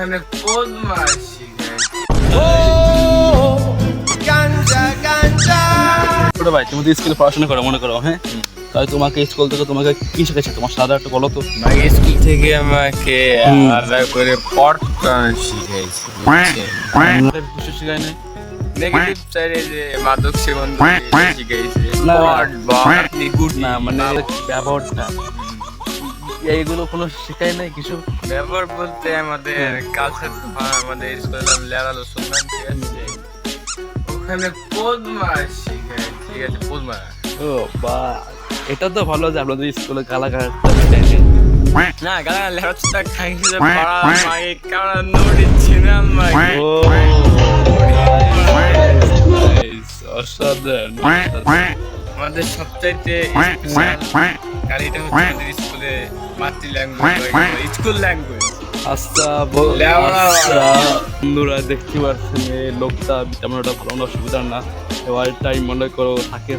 ওখানে পদ্মা শিখাইছে ছোট ভাই তুমি তো স্কুলে পড়াশোনা করো মনে করো হ্যাঁ? তাই তোমাকে স্কুল থেকে তোমাকে কি শিখেছে? তোমার সাদা একটু বলো তো। ভাই স্কুল থেকে আমাকে আলাদা করে পড়তা? কিছু শেখায় নাই। নেগেটিভ সাইডে যে মাদক সেবন না, না। আপনি গুড না মানে ব্যবহারটা। এইগুলো কোনো শেখায় নাই কিছু? ব্যবহার বলতে আমাদের কালচার আমাদের স্কুলে লেরালো শুনলাম ঠিক আছে? ওখানে পদ্মা শিখায় ঠিক আছে পদ্মা। ও বা এটা তো ভালো যে আপনাদের স্কুলে নাই। না গালা খাইছে পাড়া মাগে কারা নোটি ছিনাম মাগে। ও অসাধারণ আমাদের সবচাইতে স্পেশাল এটা হচ্ছে আমাদের স্কুলে মাতৃ ল্যাঙ্গুয়েজ স্কুল ল্যাঙ্গুয়েজ আচ্ছা বন্ধুরা দেখতে পাচ্ছেন লোকটা তেমন একটা ভালো না সুবিধা না। এবার টাইম মনে করো থাকে